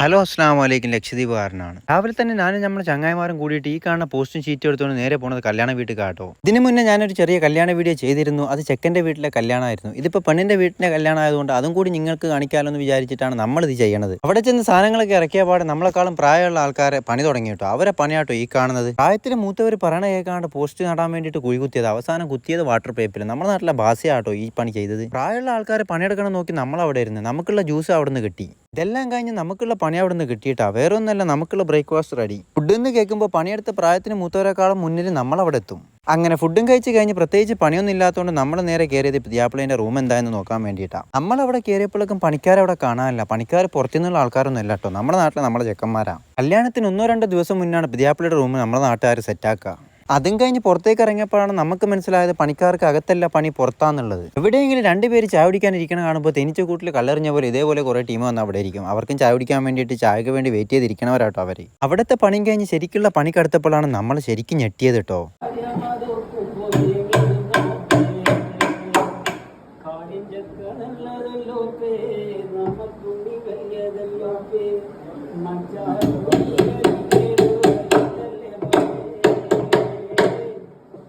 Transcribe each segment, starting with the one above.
Hello അസ്സാം വലൈക്കും ലക്ഷദ്വീപ് കാരനാണ്. രാവിലെ തന്നെ ഞാനും നമ്മുടെ ചങ്ങായിമാരും കൂടിയിട്ട് ഈ കാണുന്ന പോസ്റ്റും ഷീറ്റ് എടുത്തുകൊണ്ട് നേരെ പോണത് കല്യാണ വീട്ടിൽ കാട്ടോ. ഇതിന് മുന്നേ ഞാനൊരു ചെറിയ കല്യാണ വീഡിയോ ചെയ്തിരുന്നു. അത് ചെക്കന്റെ വീട്ടിലെ കല്യാണമായിരുന്നു. ഇതിപ്പോൾ പെണ്ണിന്റെ വീട്ടിലെ കല്യാണം ആയതുകൊണ്ട് അതും കൂടി നിങ്ങൾക്ക് കാണിക്കാമല്ലോ വിചാരിച്ചിട്ടാണ് നമ്മൾ ഇത് ചെയ്യണത്. അവിടെ ചെന്ന് സാധനങ്ങളൊക്കെ ഇറക്കിയ പാടെ നമ്മളെക്കാളും പ്രായമുള്ള ആൾക്കാരെ പണി തുടങ്ങി കേട്ടോ. അവരെ പണിയാട്ടോ ഈ കാണുന്നത്. പ്രായത്തിന് മൂത്തവർ പറയണ കേൾക്കാണ്ട് പോസ്റ്റ് നടാൻ വേണ്ടിയിട്ട് കുഴി കുത്തിയത്. അവസാനം കുത്തിയത് വാട്ടർ പേപ്പിൽ നമ്മുടെ നാട്ടിലെ ഭാഷയാട്ടോ ഈ പണി ചെയ്തത്. പ്രായമുള്ള ആൾക്കാരെ പണിയെടുക്കണം നോക്കി നമ്മൾ അവിടെ ഇരുന്ന്. നമുക്കുള്ള ജ്യൂസ് അവിടെ നിന്ന് കിട്ടി. ഇതെല്ലാം കഴിഞ്ഞ് നമുക്കുള്ള പണി അവിടെ നിന്ന് കിട്ടിയിട്ടാ. വേറെ ഒന്നല്ല നമുക്കുള്ള ബ്രേക്ക്ഫാസ്റ്റ് റെഡി ഫുഡ് എന്ന് കേൾക്കുമ്പോൾ പണിയെടുത്ത പ്രായത്തിന് മൂത്തവരെക്കാളും മുന്നിൽ നമ്മൾ അവിടെ എത്തും അങ്ങനെ ഫുഡും കഴിച്ച് കഴിഞ്ഞ് പ്രത്യേകിച്ച് പണിയൊന്നും ഇല്ലാത്തതുകൊണ്ട് നമ്മൾ നേരെ കയറിയത് പിയാപ്പിളേന്റെ റൂം എന്തായെന്ന് നോക്കാൻ വേണ്ടിയിട്ടാണ് നമ്മൾ അവിടെ കയറിയപ്പോഴേക്കും പണിക്കാരവിടെ കാണാനില്ല. പണിക്കാർ പുറത്തുനിന്നുള്ള ആൾക്കാരൊന്നും ഇല്ല കേട്ടോ. നമ്മുടെ നാട്ടിലെ നമ്മുടെ ചെക്കന്മാരാണ് കല്യാണത്തിന് ഒന്നോ രണ്ടോ ദിവസം മുന്നാണ് ദിയാപ്ലയുടെ റൂം നമ്മുടെ നാട്ടുകാർ സെറ്റാക്കുക അതും കഴിഞ്ഞ് പുറത്തേക്ക് ഇറങ്ങിയപ്പോഴാണ് നമുക്ക് മനസ്സിലായത് പണിക്കാർക്ക് അകത്തല്ല പണി പുറത്താന്നുള്ളത്. എവിടെയെങ്കിലും രണ്ടുപേര് ചായ കുടിക്കാൻ ഇരിക്കണ കാണുമ്പോൾ തെനിച്ച കൂട്ടിൽ കല്ലെറിഞ്ഞ പോലെ ഇതേപോലെ കുറേ ടീം വന്ന് അവിടെ ഇരിക്കും. അവർക്കും ചായ കുടിക്കാൻ വേണ്ടിയിട്ട് ചായക്ക് വേണ്ടി വെയിറ്റ് ചെയ്തിരിക്കണവരാട്ടോ അവർ അവിടുത്തെ പണി കഴിഞ്ഞ് ശരിക്കുള്ള പണി കടുത്തപ്പോഴാണ് നമ്മൾ ശരിക്കും ഞെട്ടിയത് കേട്ടോ കാടിഞ്ചക്കനല്ലതല്ലോ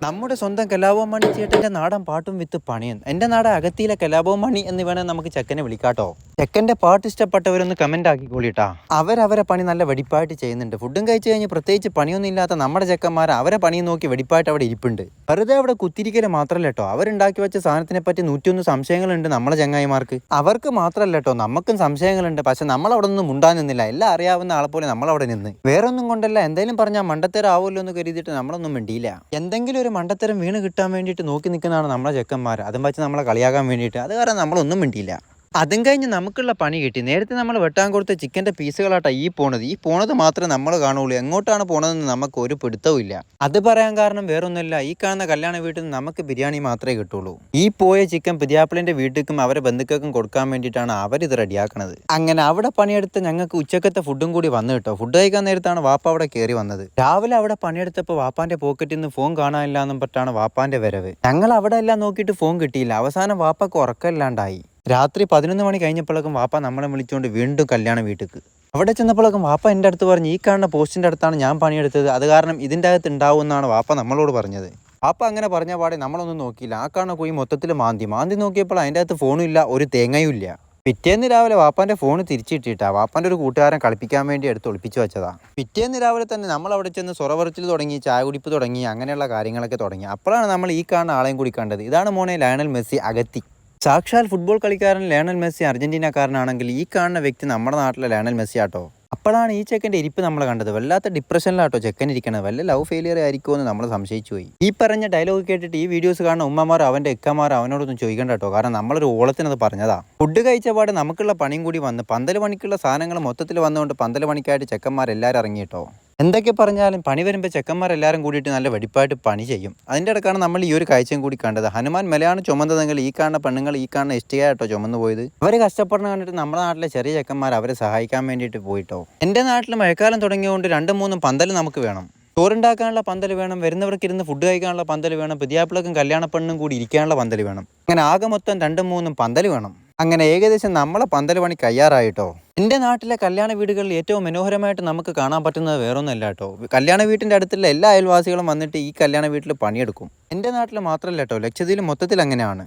നമ്മുടെ സ്വന്തം കലാഭവൻ മണി ചേട്ടന്റെ നാടൻ പാട്ടും വിത്ത് പണിയൻ എന്റെ നാട് അകത്തിയിലെ കലാഭവൻ മണി എന്ന് വേണേൽ നമുക്ക് ചെക്കനെ വിളിക്കാട്ടോ. ചെക്കന്റെ പാട്ട് ഇഷ്ടപ്പെട്ടവരൊന്ന് കമന്റ് ആക്കിക്കോളിട്ടാ. അവരവരെ പണി നല്ല വെടിപ്പായിട്ട് ചെയ്യുന്നുണ്ട്. ഫുഡും കഴിച്ചു കഴിഞ്ഞ് പ്രത്യേകിച്ച് പണിയൊന്നും ഇല്ലാത്ത നമ്മുടെ ചെക്കന്മാർ അവരെ പണിയും നോക്കി വെടിപ്പായിട്ട് അവിടെ ഇരിപ്പുണ്ട്. വെറുതെ അവിടെ കുത്തിരിക്കൽ മാത്രമല്ല കേട്ടോ അവരുണ്ടാക്കി വെച്ച സാധനത്തിനെ പറ്റി നൂറ്റിയൊന്ന് സംശയങ്ങളുണ്ട് നമ്മളെ ചങ്ങായിമാർക്ക്. അവർക്ക് മാത്രമല്ല കേട്ടോ നമുക്കും സംശയങ്ങളുണ്ട്. പക്ഷെ നമ്മൾ അവിടെ ഒന്നും മുണ്ടാൻ നിന്നില്ല. എല്ലാം അറിയാവുന്ന ആളെ പോലെ നമ്മളവിടെ നിന്ന്. വേറൊന്നും കൊണ്ടല്ല. എന്തെങ്കിലും പറഞ്ഞാൽ മണ്ടത്തരം ആവുമല്ലോ എന്ന് കരുതിയിട്ട് നമ്മളൊന്നും മിണ്ടിയില്ല. എന്തെങ്കിലും ഒരു മണ്ടത്തരം വീണ് കിട്ടാൻ വേണ്ടിയിട്ട് നോക്കി നിൽക്കുന്നതാണ് നമ്മളെ ചെക്കന്മാർ അതും വെച്ച് നമ്മളെ കളിയാക്കാൻ വേണ്ടിയിട്ട്. അത് കാരണം നമ്മളൊന്നും മിണ്ടിയില്ല. അതും കഴിഞ്ഞ് നമുക്കുള്ള പണി കിട്ടി. നേരത്തെ നമ്മൾ വെട്ടാൻ കൊടുത്ത ചിക്കന്റെ പീസുകളാട്ടാ ഈ പോണത്. ഈ പോണത് മാത്രമേ നമ്മൾ കാണുള്ളൂ. എങ്ങോട്ടാണ് പോണതെന്ന് നമുക്ക് ഒരു പിടുത്തവും ഇല്ല. അത് പറയാൻ കാരണം വേറൊന്നുമില്ല. ഈ കാണുന്ന കല്യാണ വീട്ടിൽ നിന്ന് നമുക്ക് ബിരിയാണി മാത്രമേ കിട്ടുള്ളൂ. ഈ പോയ ചിക്കൻ പുതിയാപ്പിളിന്റെ വീട്ടിലേക്കും അവരെ ബന്ധുക്കൾക്കും കൊടുക്കാൻ വേണ്ടിയിട്ടാണ് അവരിത് റെഡിയാക്കുന്നത് അങ്ങനെ അവിടെ പണിയെടുത്ത് ഞങ്ങൾക്ക് ഉച്ചക്കത്തെ ഫുഡും കൂടി വന്നു കേട്ടോ. ഫുഡ് കഴിക്കാൻ നേരത്താണ് വാപ്പ അവിടെ കയറി വന്നത്. രാവിലെ അവിടെ പണിയെടുത്തപ്പോൾ വാപ്പാന്റെ പോക്കറ്റിൽ നിന്ന് ഫോൺ കാണാനില്ല പറ്റാണ് വാപ്പാന്റെ വരവ്. ഞങ്ങൾ അവിടെ എല്ലാം നോക്കിയിട്ട് ഫോൺ കിട്ടിയില്ല. അവസാനം വാപ്പക്ക് ഉറക്കമില്ലാണ്ടായി രാത്രി പതിനൊന്ന് മണി കഴിഞ്ഞപ്പോഴേക്കും വാപ്പ നമ്മളെ വിളിച്ചുകൊണ്ട് വീണ്ടും കല്യാണ വീട്ടിക്ക്. അവിടെ ചെന്നപ്പോഴേക്കും വാപ്പ എന്റെ അടുത്ത് പറഞ്ഞു ഈ കാണുന്ന പോസ്റ്റിന്റെ അടുത്താണ് ഞാൻ പണിയെടുത്തത്. അത് കാരണം ഇതിന്റെ അകത്ത് ഉണ്ടാവുമെന്നാണ് വാപ്പ നമ്മളോട് പറഞ്ഞത്. വാപ്പ അങ്ങനെ പറഞ്ഞ പാടെ നമ്മളൊന്നും നോക്കിയില്ല. ആ കാണുന്ന പോയി മൊത്തത്തിൽ മാന്തി. മാന്തി നോക്കിയപ്പോൾ അതിന്റെ അകത്ത് ഫോണും ഇല്ല ഒരു തേങ്ങയും ഇല്ല. പിറ്റേന്ന് രാവിലെ വാപ്പാന്റെ ഫോൺ തിരിച്ചിട്ടിട്ടാ. വാപ്പാന്റെ ഒരു കൂട്ടുകാരൻ കളിപ്പിക്കാൻ വേണ്ടി എടുത്ത് ഒളിപ്പിച്ചു വെച്ചതാ. പിറ്റേന്ന് രാവിലെ തന്നെ നമ്മൾ അവിടെ ചെന്ന് സൊറവറച്ചിൽ തുടങ്ങി ചായ കുടിപ്പ് തുടങ്ങി അങ്ങനെയുള്ള കാര്യങ്ങളൊക്കെ തുടങ്ങി. അപ്പോഴാണ് നമ്മൾ ഈ കാണുന്ന ആളെയും കൂടി കണ്ടത്. ഇതാണ് മോനെ ലയണൽ മെസ്സി അകത്തി സാക്ഷാൽ ഫുട്ബോൾ കളിക്കാരൻ ലയണൽ മെസ്സി അർജന്റീനക്കാരനാണെങ്കിൽ ഈ കാണുന്ന വ്യക്തി നമ്മുടെ നാട്ടിലെ ലയണൽ മെസ്സി ആട്ടോ. അപ്പോഴാണ് ഈ ചെക്കന്റെ ഇരിപ്പ് നമ്മൾ കണ്ടത്. വല്ലാത്ത ഡിപ്രഷനിലാട്ടോ ചെക്കൻ ഇരിക്കണത്. വല്ല ലവ് ഫെയിലിയർ ആയിരിക്കുമോ എന്ന് നമ്മൾ സംശയിച്ചു പോയി. ഈ പറഞ്ഞ ഡയലോഗ് കേട്ടിട്ട് ഈ വീഡിയോസ് കാണുന്ന ഉമ്മമാർ അവന്റെ എക്കമാർ അവനോടൊന്നും ചോദിക്കണ്ട കേട്ടോ. കാരണം നമ്മളൊരു ഓളത്തിനത് പറഞ്ഞതാ. ഫുഡ് കഴിച്ച പാട് നമുക്കുള്ള പണിയും കൂടി വന്ന് പന്തൽ പണിക്കുള്ള സാധനങ്ങൾ മൊത്തത്തിൽ വന്നുകൊണ്ട് പന്തൽ പണിക്കായിട്ട് ചെക്കന്മാർ എല്ലാവരും ഇറങ്ങി കേട്ടോ. എന്തൊക്കെ പറഞ്ഞാലും പണി വരുമ്പോൾ ചെക്കന്മാരെല്ലാവരും കൂടിയിട്ട് നല്ല വെടിപ്പായിട്ട് പണി ചെയ്യും. അതിന്റെ ഇടക്കാണ് നമ്മൾ ഈ ഒരു കാഴ്ചയും കൂടി കണ്ടത്. ഹനുമാൻ മലയാണ് ചുമന്നതെങ്കിൽ ഈ കാണുന്ന പെണ്ണുങ്ങൾ ഈ കാണുന്ന ഇഷ്ടികയായിട്ടോ ചുമന്നു പോയത്? അവർ കഷ്ടപ്പെടുന്ന കണ്ടിട്ട് നമ്മുടെ നാട്ടിലെ ചെറിയ ചെക്കന്മാർ അവരെ സഹായിക്കാൻ വേണ്ടിയിട്ട് പോയിട്ടോ? എന്റെ നാട്ടിൽ മഴക്കാലം തുടങ്ങിയതുകൊണ്ട് രണ്ടും മൂന്നും പന്തൽ നമുക്ക് വേണം. ചോറുണ്ടാക്കാനുള്ള പന്തൽ വേണം വരുന്നവർക്ക് ഇരുന്ന് ഫുഡ് കഴിക്കാനുള്ള പന്തൽ വേണം പുതിയാപ്പിളക്കും കല്യാണ പെണ്ണും കൂടി ഇരിക്കാനുള്ള പന്തൽ വേണം. അങ്ങനെ ആകെ മൊത്തം രണ്ടും മൂന്നും പന്തൽ വേണം. അങ്ങനെ ഏകദേശം നമ്മളെ പന്തൽ പണി കയ്യാറായിട്ടോ? എന്റെ നാട്ടിലെ കല്യാണ വീടുകളിൽ ഏറ്റവും മനോഹരമായിട്ട് നമുക്ക് കാണാൻ പറ്റുന്നത് വേറൊന്നുമല്ല കേട്ടോ. കല്യാണ വീട്ടിന്റെ അടുത്തുള്ള എല്ലാ അയൽവാസികളും വന്നിട്ട് ഈ കല്യാണ വീട്ടിൽ പണിയെടുക്കും. എന്റെ നാട്ടിൽ മാത്രമല്ല കേട്ടോ. ലക്ഷദ്വീപിൽ മൊത്തത്തിൽ അങ്ങനെയാണ്.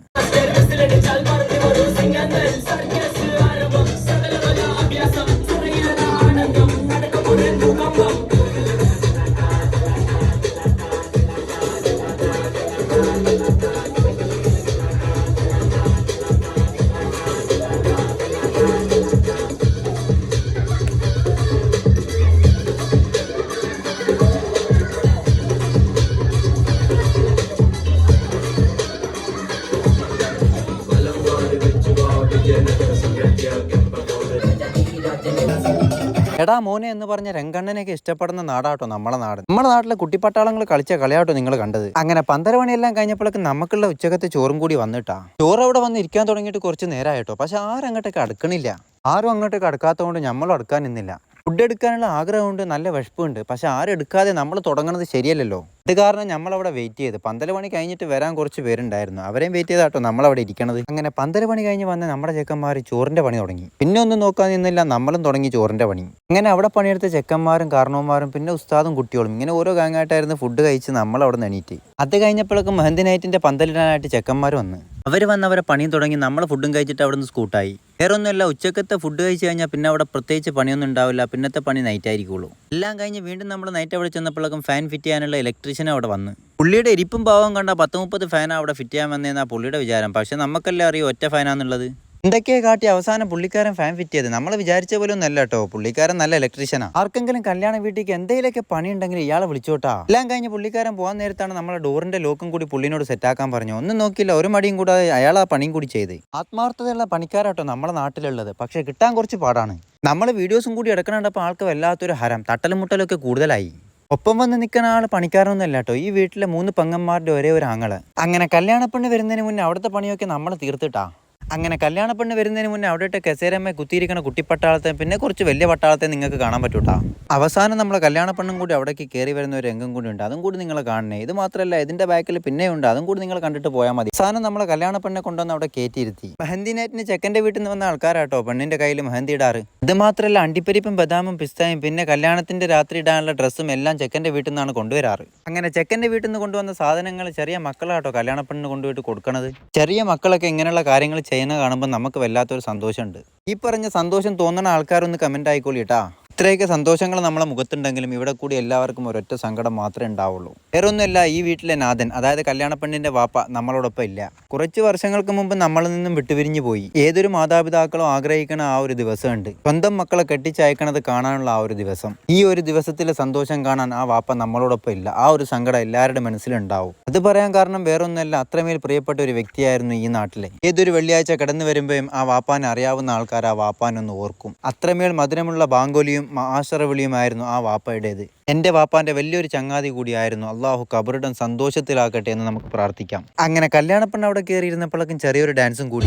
എടാ മോനെ എന്ന് പറഞ്ഞ രംഗണ്ണനെയൊക്കെ ഇഷ്ടപ്പെടുന്ന നാടാട്ടോ നമ്മളെ നാട്. നമ്മുടെ നാട്ടിലെ കുട്ടിപ്പട്ടാളങ്ങൾ കളിച്ച കളിയാട്ടോ നിങ്ങൾ കണ്ടത്. അങ്ങനെ പന്തരമണിയെല്ലാം കഴിഞ്ഞപ്പോഴേക്കും നമുക്കുള്ള ഉച്ചകത്തെ ചോറും കൂടി വന്നിട്ടാ. ചോറ് അവിടെ വന്ന് ഇരിക്കാൻ തുടങ്ങിയിട്ട് കുറച്ച് നേരമായിട്ടോ പക്ഷെ ആരങ്ങോട്ടൊക്കെ അടുക്കണില്ല. ആരും അങ്ങോട്ട് കടക്കാത്തതുകൊണ്ട് നമ്മളും അടുക്കാൻ നിന്നില്ല. ഫുഡ് എടുക്കാനുള്ള ആഗ്രഹമുണ്ട് നല്ല വിശപ്പുണ്ട്. പക്ഷെ ആരും എടുക്കാതെ നമ്മൾ തുടങ്ങുന്നത് ശരിയല്ലല്ലോ. ഇത് കാരണം നമ്മളവിടെ വെയിറ്റ് ചെയ്ത്. പന്തല പണി കഴിഞ്ഞിട്ട് വരാൻ കുറച്ച് പേരുണ്ടായിരുന്നു. അവരെയും വെയിറ്റ് ചെയ്താട്ടോ നമ്മളവിടെ ഇരിക്കണത്. അങ്ങനെ പന്തല പണി കഴിഞ്ഞ് വന്ന് നമ്മുടെ ചെക്കന്മാർ ചോറിന്റെ പണി തുടങ്ങി. പിന്നെ ഒന്നും നോക്കാൻ നിന്നില്ല നമ്മളും തുടങ്ങി ചോറിന്റെ പണി. അങ്ങനെ അവിടെ പണിയെടുത്ത ചെക്കന്മാരും കാരണവന്മാരും പിന്നെ ഉസ്താദും കുട്ടികളും ഇങ്ങനെ ഓരോ ഗാങ്ങായിട്ടായിരുന്നു ഫുഡ് കഴിച്ച് നമ്മൾ അവിടെ നിന്ന് എണീറ്റ്. അത് കഴിഞ്ഞപ്പോഴേക്കും മെഹന്തി നൈറ്റിന്റെ പന്തലിടാനായിട്ട് ചെക്കന്മാർ വന്ന്. അവർ വന്ന് അവരെ പണിയും തുടങ്ങി നമ്മൾ ഫുഡും കഴിച്ചിട്ട് അവിടെ നിന്ന് സ്കൂട്ടായി വേറെ ഒന്നുമില്ല ഉച്ചക്കത്തെ ഫുഡ് കഴിച്ച് കഴിഞ്ഞാൽ പിന്നെ അവിടെ പ്രത്യേകിച്ച് പണിയൊന്നും ഉണ്ടാവില്ല. പിന്നത്തെ പണി നൈറ്റ് ആയിരിക്കുള്ളൂ. എല്ലാം കഴിഞ്ഞ് വീണ്ടും നമ്മൾ നൈറ്റ് അവിടെ ചെന്നപ്പോഴേക്കും ഫാൻ ഫിറ്റ് ചെയ്യാനുള്ള ഇലക്ട്രീഷ്യൻ അവിടെ വന്ന്. പുള്ളിയുടെ ഇരിപ്പും ഭാവം കണ്ട പത്ത് മുപ്പത് ഫാനാണ് അവിടെ ഫിറ്റ് ചെയ്യാൻ വന്നതെന്നാണ് പുള്ളിയുടെ വിചാരം. പക്ഷെ നമുക്കല്ലേ അറിയോ ഒറ്റ ഫാനാന്നുള്ളത് എന്തൊക്കെയാ കാട്ടി അവസാനം പുള്ളിക്കാരൻ ഫാൻ ഫിറ്റ് ചെയ്ത് നമ്മൾ വിചാരിച്ച പോലെ ഒന്നല്ല കേട്ടോ പുള്ളിക്കാരൻ നല്ല ഇലക്ട്രീഷ്യനാ ആർക്കെങ്കിലും കല്യാണ വീട്ടിലേക്ക് എന്തെങ്കിലുമൊക്കെ പണി ഉണ്ടെങ്കിൽ ഇയാളെ വിളിച്ചോട്ടാ. എല്ലാം കഴിഞ്ഞ് പുള്ളിക്കാരൻ പോകാൻ നേരത്താണ് നമ്മളെ ഡോറിന്റെ ലോക്കും കൂടി പുള്ളിനോട് സെറ്റാക്കാൻ പറഞ്ഞു ഒന്നും നോക്കിയില്ല ഒരു മടിയും കൂടാതെ അയാൾ ആ പണിയും കൂടി ചെയ്ത്. ആത്മാർത്ഥതയുള്ള പണിക്കാരാട്ടോ നമ്മളെ നാട്ടിലുള്ളത്. പക്ഷെ കിട്ടാൻ കുറച്ച് പാടാണ്. നമ്മൾ വീഡിയോസും കൂടി എടുക്കണണ്ടപ്പോൾ ആൾക്ക് വല്ലാത്തൊരു ഹരം. തട്ടലും മുട്ടലൊക്കെ കൂടുതലായി. ഒപ്പം വന്ന് നിൽക്കുന്ന ആൾ പണിക്കാരനൊന്നും അല്ല കേട്ടോ ഈ വീട്ടിലെ മൂന്ന് പെങ്ങന്മാരുടെ ഒരേ ഒരു ആങ്ങൾ. അങ്ങനെ കല്യാണപ്പെണ്ണ് വരുന്നതിന് മുന്നേ അവിടുത്തെ പണിയൊക്കെ നമ്മൾ തീർത്തിട്ടാ. അങ്ങനെ കല്യാണപ്പെണ്ണ് വരുന്നതിന് മുന്നേ അവിടെയിട്ട് കസേരമ്മ കുത്തിയിരിക്കണ കുട്ടിപ്പട്ടാളത്തെ പിന്നെ കുറച്ച് വലിയ പട്ടാളത്തെ നിങ്ങൾക്ക് കാണാൻ പറ്റൂട്ടാ. അവസാനം നമ്മളെ കല്യാണപ്പെണ്ണും കൂടി അവിടേക്ക് കയറി വരുന്ന ഒരു രംഗം കൂടി ഉണ്ട്. അതും കൂടി നിങ്ങൾ കാണണേ. ഇത് മാത്രമല്ല ഇതിന്റെ ബാക്കിൽ പിന്നെയുണ്ട് അതും കൂടി നിങ്ങൾ കണ്ടിട്ട് പോയാൽ മതി. അവസാനം നമ്മളെ കല്യാണപ്പെണ്ണെ കൊണ്ടുവന്ന് അവിടെ കയറ്റിയിരുത്തി മെഹന്തി നൈറ്റിന് ചെക്കന്റെ വീട്ടിൽ നിന്ന് വന്ന ആൾക്കാരാട്ടോ പെണ്ണിന്റെ കയ്യിൽ മെഹന്തി ഇടാറ്. ഇത് മാത്രമല്ല അണ്ടിപ്പരിപ്പും ബദാമും പിസ്തയും പിന്നെ കല്യാണത്തിന്റെ രാത്രി ഇടാനുള്ള ഡ്രസ്സും എല്ലാം ചെക്കന്റെ വീട്ടിൽ നിന്നാണ് കൊണ്ടുവരാറ്. അങ്ങനെ ചെക്കന്റെ വീട്ടിൽ നിന്ന് കൊണ്ടുവന്ന സാധനങ്ങൾ ചെറിയ മക്കളാട്ടോ കല്യാണപ്പെണ്ണിന് കൊണ്ടുപോയിട്ട് കൊടുക്കണത്. ചെറിയ മക്കളൊക്കെ ഇങ്ങനെയുള്ള കാര്യങ്ങൾ ചെയ്യുന്ന കാണുമ്പോൾ നമുക്ക് വല്ലാത്തൊരു സന്തോഷമുണ്ട്. ഈ പറഞ്ഞ സന്തോഷം തോന്നുന്ന ആൾക്കാരൊന്ന് കമന്റ് ആയിക്കോളിട്ടാ ഇത്രയൊക്കെ സന്തോഷങ്ങൾ നമ്മളെ മുഖത്തുണ്ടെങ്കിലും ഇവിടെ കൂടി എല്ലാവർക്കും ഒരൊറ്റ സങ്കടം മാത്രമേ ഉണ്ടാവുള്ളൂ. വേറെ ഒന്നുമല്ല ഈ വീട്ടിലെ നാഥൻ അതായത് കല്യാണപ്പെണ്ണിന്റെ വാപ്പ നമ്മളോടൊപ്പം ഇല്ല. കുറച്ച് വർഷങ്ങൾക്ക് മുമ്പ് നമ്മളിൽ നിന്നും വിട്ടുപിരിഞ്ഞു പോയി. ഏതൊരു മാതാപിതാക്കളും ആഗ്രഹിക്കണ ആ ഒരു ദിവസമുണ്ട്. സ്വന്തം മക്കളെ കെട്ടിച്ചയക്കണത് കാണാനുള്ള ആ ഒരു ദിവസം. ഈ ഒരു ദിവസത്തിലെ സന്തോഷം കാണാൻ ആ വാപ്പ നമ്മളോടൊപ്പം ഇല്ല. ആ ഒരു സങ്കടം എല്ലാവരുടെ മനസ്സിലുണ്ടാവും. അത് പറയാൻ കാരണം വേറൊന്നുമല്ല അത്രമേൽ പ്രിയപ്പെട്ട ഒരു വ്യക്തിയായിരുന്നു ഈ നാട്ടിലെ. ഏതൊരു വെള്ളിയാഴ്ച കടന്നു വരുമ്പോഴും ആ വാപ്പാൻ അറിയാവുന്ന ആൾക്കാർ ആ വാപ്പാനൊന്ന് ഓർക്കും. അത്രമേൽ മധുരമുള്ള ബാങ്കോലിയും ആശ്രവിളിയുമായിരുന്നു ആ വാപ്പയുടേത്. എന്റെ വാപ്പാന്റെ വലിയൊരു ചങ്ങാതി കൂടിയായിരുന്നു. അള്ളാഹു കബറിടം സന്തോഷത്തിലാക്കട്ടെ എന്ന് നമുക്ക് പ്രാർത്ഥിക്കാം. അങ്ങനെ കല്യാണപ്പെണ്ണ് അവിടെ കയറിയിരുന്നപ്പോഴേക്കും ചെറിയൊരു ഡാൻസും കൂടി.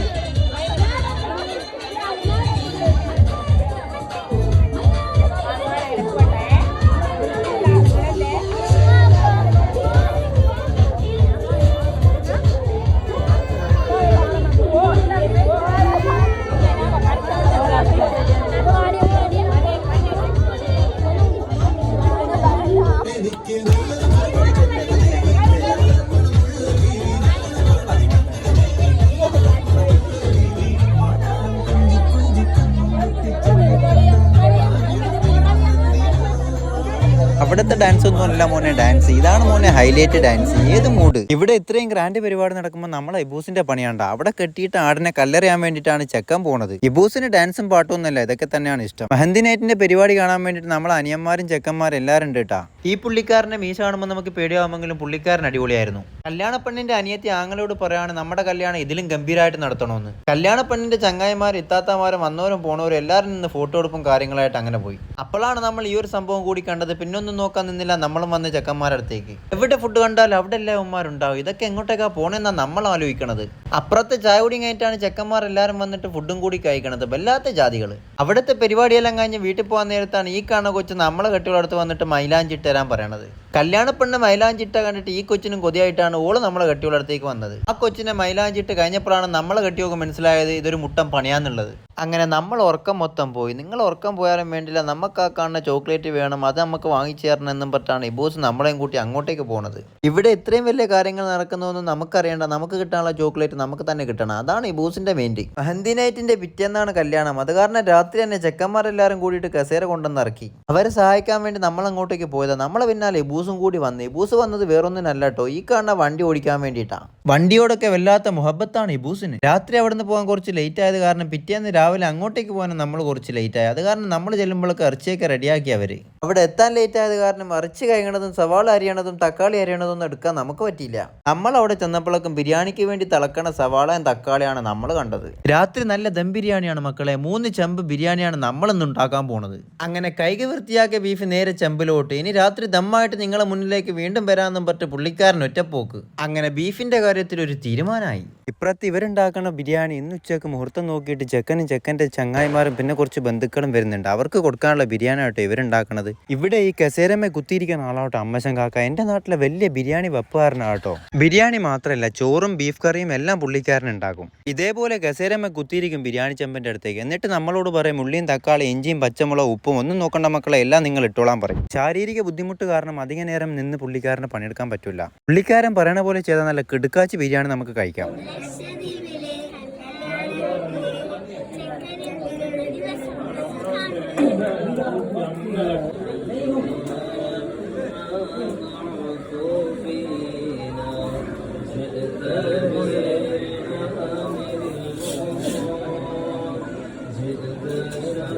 ഡാൻസ് ഒന്നും അല്ല മോനെ. ഡാൻസ് ഇതാണ് മോനെ ഹൈലൈറ്റ് ഡാൻസ് ഏത് മൂഡ് ഇവിടെ ഇത്രയും ഗ്രാൻഡ് പരിപാടി നടക്കുമ്പോൾ നമ്മൾ ഇബൂസിന്റെ പണിയാണ്ട അവിടെ കെട്ടിയിട്ട് ആടിനെ കല്ലെറിയാൻ വേണ്ടിയിട്ടാണ് ചെക്കൻ പോണത്. ഇബൂസിന് ഡാൻസും പാട്ടും ഒന്നുമല്ല. ഇതൊക്കെ തന്നെയാണ് ഇഷ്ടം. മെഹന്തി നൈറ്റിന്റെ പരിപാടി കാണാൻ വേണ്ടിയിട്ട് നമ്മൾ അനിയന്മാരും ചെക്കന്മാരും എല്ലാവരും ഉണ്ട് കേട്ടാ. ഈ പുള്ളിക്കാരന്റെ മീശ കാണുമ്പോൾ നമുക്ക് പേടിയാവുമെങ്കിലും പുള്ളിക്കാരൻ അടിപൊളിയായിരുന്നു. കല്യാണ പെണ്ണിന്റെ അനിയത്തി ആങ്ങളോട് പറയാണ് നമ്മുടെ കല്യാണം ഇതിലും ഗംഭീരമായിട്ട് നടത്തണമെന്ന്. കല്യാണ പെണ്ണിന്റെ ചങ്ങായിമാർ ഇത്താത്തമാരും വന്നവരും പോണവരും എല്ലാവരും നിന്ന് ഫോട്ടോ എടുപ്പും കാര്യങ്ങളായിട്ട് അങ്ങനെ പോയി. അപ്പോഴാണ് നമ്മൾ ഈ ഒരു സംഭവം കൂടി കണ്ടത്. പിന്നൊന്നും നോക്കാൻ നിന്നില്ല നമ്മളും വന്ന് ചെക്കന്മാരുടെ അടുത്തേക്ക് എവിടെ ഫുഡ് കണ്ടാലും അവിടെ അല്ലേ ഉമ്മാരുണ്ടാവും ഇതൊക്കെ എങ്ങോട്ടേക്കാ പോണെന്നാ നമ്മൾ ആലോചിക്കണത്. അപ്പുറത്തെ ചായ കുടി കഴിഞ്ഞിട്ടാണ് ചെക്കന്മാർ എല്ലാവരും വന്നിട്ട് ഫുഡും കൂടി കഴിക്കണത്. വല്ലാത്ത ജാതികൾ അവിടുത്തെ പരിപാടിയെല്ലാം കഴിഞ്ഞ് വീട്ടിൽ പോകാൻ നേരത്താണ് ഈ കാണുന്ന കൊച്ച് നമ്മളെ കെട്ടികളടുത്ത് വന്നിട്ട് മൈലാഞ്ചിട്ട് തരാൻ പറയണത്. കല്യാണ പെണ്ണ് മൈലാഞ്ചിട്ട കണ്ടിട്ട് ഈ കൊച്ചിനും കൊതിയായിട്ടാണ് ഓൾ നമ്മളെ കെട്ടിയോളടുത്തേക്ക് വന്നത്. ആ കൊച്ചിനെ മൈലാഞ്ചിട്ട് കഴിഞ്ഞപ്പോഴാണ് നമ്മളെ കെട്ടിയൊക്കെ മനസ്സിലായത് ഇതൊരു മുട്ടം പണിയാന്നുള്ളത്. അങ്ങനെ നമ്മൾ ഉറക്കം മൊത്തം പോയി. നിങ്ങൾ ഉറക്കം പോയാലും വേണ്ടില്ല. നമുക്ക് ആ കാണുന്ന ചോക്ലേറ്റ് വേണം. അത് നമുക്ക് വാങ്ങിച്ചു തരണം എന്നും പറഞ്ഞാണ് ബോസ് നമ്മളെയും കൂട്ടി അങ്ങോട്ടേക്ക് പോണത്. ഇവിടെ ഇത്രയും വലിയ കാര്യങ്ങൾ നടക്കുന്നതൊന്നും നമുക്കറിയേണ്ട. നമുക്ക് കിട്ടാനുള്ള ചോക്ലേറ്റ് നമുക്ക് തന്നെ കിട്ടണം. അതാണ് ഇബൂസിന്റെ മെയിന്റി മെഹന്തി നൈറ്റിന്റെ പിറ്റേന്നാണ് കല്യാണം. അത് കാരണം രാത്രി തന്നെ ചെക്കന്മാരെല്ലാരും കൂടിയിട്ട് കസേര കൊണ്ടുവന്ന് ഇറക്കി. അവരെ സഹായിക്കാൻ വേണ്ടി നമ്മൾ അങ്ങോട്ടേക്ക് പോയത്. നമ്മളെ പിന്നാലെ ഇബൂസും കൂടി വന്ന്. ഇബൂസ് വന്നത് വേറൊന്നിനല്ല കേട്ടോ ഈ കാണുന്ന വണ്ടി ഓടിക്കാൻ വേണ്ടിയിട്ടാ. വണ്ടിയോടൊക്കെ വല്ലാത്ത മുഹബത്താണ് ഇബൂസിന് രാത്രി അവിടെ നിന്ന് പോകാൻ കുറച്ച് ലേറ്റ് ആയത് കാരണം പിറ്റേന്ന് രാവിലെ അങ്ങോട്ടേക്ക് പോകാൻ നമ്മൾ കുറച്ച് ലേറ്റ് ആയി. അത് കാരണം നമ്മൾ ചെല്ലുമ്പോഴൊക്കെ ഇറച്ചിയൊക്കെ റെഡിയാക്കി അവർ. അവിടെ എത്താൻ ലേറ്റ് ആയത് കാരണം ഇറച്ചി കഴിയണതും സവാള അരിയണതും തക്കാളി അരിയണതും എടുക്കാൻ നമുക്ക് പറ്റിയില്ല. നമ്മൾ അവിടെ ചെന്നപ്പോഴേക്കും ബിരിയാണിക്ക് വേണ്ടി തിളക്കണ സവാളയും തക്കാളിയാണ് നമ്മൾ കണ്ടത്. രാത്രി നല്ല ദം ബിരിയാണിയാണ് മക്കളെ. മൂന്ന് ചെമ്പ് ബിരിയാണിയാണ് നമ്മളിന്ന് ഉണ്ടാക്കാൻ പോണത്. അങ്ങനെ കൈക വൃത്തിയാക്കിയ ബീഫ് നേരെ ചെമ്പിലോട്ട്. ഇനി രാത്രി ദമ്മായിട്ട് നിങ്ങളെ മുന്നിലേക്ക് വീണ്ടും വരാമെന്നും പറഞ്ഞ് പുള്ളിക്കാരൻ ഒറ്റപ്പോക്ക്. അങ്ങനെ ബീഫിന്റെ കാര്യത്തിൽ ഒരു തീരുമാനമായി. ഇപ്പുറത്ത് ഇവരുണ്ടാക്കുന്ന ബിരിയാണി ഇന്ന് ഉച്ചയ്ക്ക് മുഹൂർത്തം നോക്കിയിട്ട് ചെക്കനും ചെക്കന്റെ ചങ്ങായിമാരും പിന്നെ കുറച്ച് ബന്ധുക്കളും വരുന്നുണ്ട്. അവർക്ക് കൊടുക്കാനുള്ള ബിരിയാണി ആട്ടോ ഇവരുണ്ടാക്കണത്. ഇവിടെ ഈ കസേരമേ കുത്തിയിരിക്കുന്ന ആളാട്ടോ അമ്മശം കാക്ക. എന്റെ നാട്ടിലെ വലിയ ബിരിയാണി വെപ്പുകാരനാട്ടോ. ബിരിയാണി മാത്രമല്ല ചോറും ബീഫ് കറിയും എല്ലാം പുള്ളിക്കാരൻ ഉണ്ടാക്കും. ഇതേപോലെ കസേരമേ കുത്തിയിരിക്കും ബിരിയാണി ചെമ്പന്റെ അടുത്തേക്ക്. എന്നിട്ട് നമ്മളോട് പറയും ഉള്ളിയും തക്കാളി ഇഞ്ചിയും പച്ചമുളകും ഉപ്പും ഒന്നും നോക്കണ്ട മക്കളെ എല്ലാം നിങ്ങൾ ഇട്ടോളാൻ പറയും. ശാരീരിക ബുദ്ധിമുട്ട് കാരണം അധിക നേരം നിന്ന് പുള്ളിക്കാരന് പണിയെടുക്കാൻ പറ്റില്ല പുള്ളിക്കാരൻ പറയണ പോലെ ചെയ്താൽ നല്ല കിടുക്കാച്ചി ബിരിയാണി നമുക്ക് കഴിക്കാം.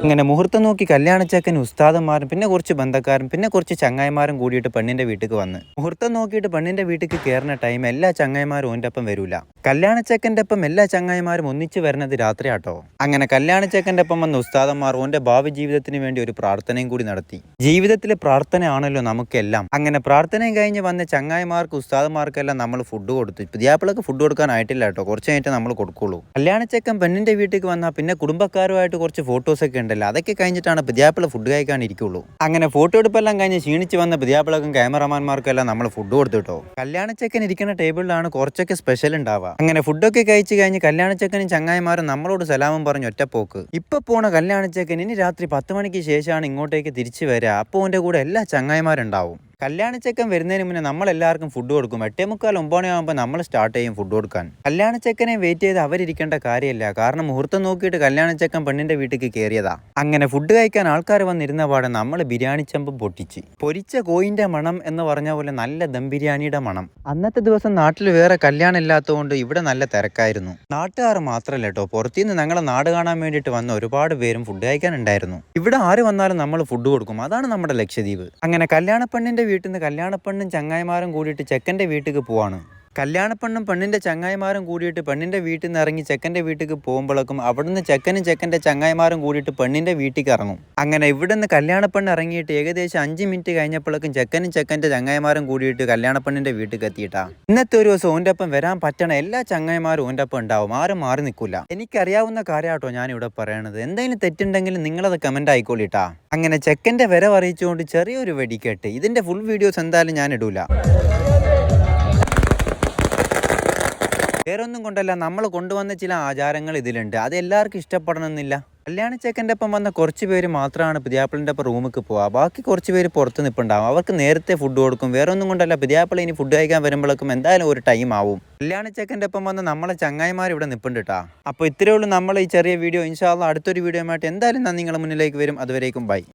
ഇങ്ങനെ മുഹൂർത്തം നോക്കി കല്യാണച്ചക്കൻ ഉസ്താദന്മാരും പിന്നെ കുറച്ച് ബന്ധക്കാരും പിന്നെ കുറച്ച് ചങ്ങായിമാരും കൂടിയിട്ട് പെണ്ണിന്റെ വീട്ടിൽ വന്ന്. മുഹൂർത്തം നോക്കിയിട്ട് പെണ്ണിന്റെ വീട്ടിൽ കയറുന്ന ടൈം എല്ലാ ചങ്ങായിമാരും ഓന്റെ ഒപ്പം വരൂല. കല്യാണച്ചക്കന്റെ ഒപ്പം എല്ലാ ചങ്ങായിമാരും ഒന്നിച്ച് വരുന്നത് രാത്രിയാട്ടോ. അങ്ങനെ കല്യാണച്ചക്കന്റെ ഒപ്പം വന്ന ഉസ്താദന്മാർ ഓന്റെ ഭാവി ജീവിതത്തിന് വേണ്ടി ഒരു പ്രാർത്ഥനയും കൂടി നടത്തി. ജീവിതത്തിലെ പ്രാർത്ഥനയാണല്ലോ നമുക്കെല്ലാം. അങ്ങനെ പ്രാർത്ഥനയും കഴിഞ്ഞ് വന്ന ചങ്ങായിമാർക്ക് ഉസ്താദന്മാർക്കെല്ലാം നമ്മൾ ഫുഡ് കൊടുത്തു. പുതിയാപ്പിളക്ക് ഫുഡ് കൊടുക്കാനായിട്ടില്ല കേട്ടോ. കുറച്ച് കഴിഞ്ഞിട്ട് നമ്മൾ കൊടുക്കുള്ളൂ. കല്യാണച്ചക്കൻ പെണ്ണിന്റെ വീട്ടിലേക്ക് വന്നാൽ പിന്നെ കുടുംബക്കാരുമായിട്ട് കുറച്ച് ഫോട്ടോസ് ഒക്കെ ഉണ്ടല്ലോ അതൊക്കെ കഴിഞ്ഞിട്ടാണ് പുതിയാപ്പിള ഫുഡ് കഴിക്കാൻ ഇരിക്കുള്ളൂ. അങ്ങനെ ഫോട്ടോ എടുപ്പെല്ലാം കഴിഞ്ഞ് ക്ഷീണിച്ച് വന്ന പുതിയാപ്പിളക്കും ക്യാമറമാൻമാർക്കും എല്ലാം നമ്മൾ ഫുഡ് കൊടുത്തിട്ടോ കല്യാണച്ചക്കൻ ഇരിക്കുന്ന ടേബിളിലാണ് കുറച്ചൊക്കെ സ്പെഷ്യൽ ഉണ്ടാവുക. അങ്ങനെ ഫുഡൊക്കെ കഴിച്ച് കഴിഞ്ഞ് കല്യാണച്ചക്കനും ചങ്ങായിമാരും നമ്മളോട് സലാമം പറഞ്ഞ് ഒറ്റപ്പോക്ക്. ഇപ്പൊ പോണ കല്യാണച്ചക്കൻ ഇനി രാത്രി പത്ത് മണിക്ക് ശേഷമാണ് ഇങ്ങോട്ടേക്ക് തിരിച്ചു വരിക. അപ്പോൾ കൂടെ എല്ലാ ചങ്ങായിമാരുണ്ടാവും. കല്യാണച്ചക്കൻ വരുന്നതിന് മുന്നേ നമ്മൾ എല്ലാവർക്കും ഫുഡ് കൊടുക്കും. എട്ടേ മുക്കാൽ ഒമ്പണിയാകുമ്പോൾ നമ്മൾ സ്റ്റാർട്ട് ചെയ്യും ഫുഡ് കൊടുക്കാൻ. കല്യാണച്ചക്കനെ വെയിറ്റ് ചെയ്ത് അവരിരിക്കേണ്ട കാര്യമില്ല. കാരണം മുഹൂർത്തം നോക്കിയിട്ട് കല്യാണച്ചക്കൻ പെണ്ണിന്റെ വീട്ടിലേക്ക് കയറിയതാ അങ്ങനെ ഫുഡ് കഴിക്കാൻ ആൾക്കാർ വന്നിരുന്ന പാടെ നമ്മൾ ബിരിയാണി ചെമ്പ് പൊട്ടിച്ച്. പൊരിച്ച കോയിന്റെ മണം എന്ന് പറഞ്ഞ പോലെ നല്ല ദം ബിരിയാണിയുടെ മണം. അന്നത്തെ ദിവസം നാട്ടിൽ വേറെ കല്യാണം ഇല്ലാത്തതുകൊണ്ട് ഇവിടെ നല്ല തിരക്കായിരുന്നു. നാട്ടുകാർ മാത്രമല്ല കേട്ടോ പുറത്തുനിന്ന് ഞങ്ങളെ നാട് കാണാൻ വേണ്ടിയിട്ട് വന്ന ഒരുപാട് പേരും ഫുഡ് കഴിക്കാൻ ഉണ്ടായിരുന്നു ഇവിടെ ആര് വന്നാലും നമ്മൾ ഫുഡ് കൊടുക്കും. അതാണ് നമ്മുടെ ലക്ഷദ്വീപ്. അങ്ങനെ കല്യാണപ്പെണ്ണിന്റെ വീട്ടിൽ നിന്ന് കല്യാണപ്പെണ്ണും ചങ്ങായിമാരും കൂടിയിട്ട് ചെക്കന്റെ വീട്ടിലേക്ക് പോവാണ്. കല്യാണപ്പെണ്ണും പെണ്ണിന്റെ ചങ്ങായിമാരും കൂടിയിട്ട് പെണ്ണിന്റെ വീട്ടിൽ നിന്ന് ഇറങ്ങി ചെക്കന്റെ വീട്ടിലേക്ക് പോകുമ്പോഴേക്കും അവിടുന്ന് ചെക്കനും ചെക്കന്റെ ചങ്ങായിമാരും കൂടിയിട്ട് പെണ്ണിന്റെ വീട്ടിലേക്ക് ഇറങ്ങും. അങ്ങനെ ഇവിടുന്ന് കല്യാണപ്പെണ്ണ് ഇറങ്ങിയിട്ട് ഏകദേശം അഞ്ച് മിനിറ്റ് കഴിഞ്ഞപ്പോഴേക്കും ചെക്കനും ചെക്കന്റെ ചങ്ങായിമാരും കൂടിയിട്ട് കല്യാണപ്പെണ്ണിന്റെ വീട്ടിലേക്ക് എത്തിയിട്ടാ. ഇന്നത്തെ ഒരു ദിവസം ഓന്റെ ഒപ്പം വരാൻ പറ്റണ എല്ലാ ചങ്ങായിമാരും ഓന്റെ ഒപ്പം ഉണ്ടാവും. ആരും മാറി നിൽക്കില്ല എനിക്കറിയാവുന്ന കാര്യമാട്ടോ ഞാൻ ഇവിടെ പറയണത്. എന്തെങ്കിലും തെറ്റുണ്ടെങ്കിൽ നിങ്ങളത് കമന്റ് ആയിക്കോളിട്ടാ. അങ്ങനെ ചെക്കന്റെ വരവ് അറിയിച്ചുകൊണ്ട് ചെറിയൊരു വെടിക്കെട്ട്. ഇതിന്റെ ഫുൾ വീഡിയോസ് എന്തായാലും ഞാൻ ഇടൂല. വേറെ ഒന്നും കൊണ്ടല്ല നമ്മൾ കൊണ്ടുവന്ന ചില ആചാരങ്ങൾ ഇതിലുണ്ട്. അത് എല്ലാവർക്കും ഇഷ്ടപ്പെടണമെന്നില്ല. കല്യാണ ചെക്കന്റെ ഒപ്പം വന്ന കുറച്ച് പേര് മാത്രമാണ് പിതിയാപ്പിളിന്റെ ഒപ്പം റൂമിക്ക് പോവുക. ബാക്കി കുറച്ച് പേര് പുറത്ത് നിൽപ്പുണ്ടാവും അവർക്ക് നേരത്തെ ഫുഡ് കൊടുക്കും. വേറെ ഒന്നും കൊണ്ടല്ല പിതിയാപ്പിള ഇനി ഫുഡ് കഴിക്കാൻ വരുമ്പോഴേക്കും എന്തായാലും ഒരു ടൈം ആവും. കല്യാണ ചെക്കന്റെ ഒപ്പം വന്ന നമ്മളെ ചങ്ങായിമാർ ഇവിടെ നിൽപ്പുണ്ട് കേട്ടാ അപ്പോൾ ഇത്രയേ ഉള്ളൂ നമ്മൾ ഈ ചെറിയ വീഡിയോ. ഇൻഷാല്ല അടുത്തൊരു വീഡിയോ ആയിട്ട് എന്തായാലും ഞാൻ നിങ്ങളുടെ മുന്നിലേക്ക് വരും. അതുവരേക്കും ബൈ.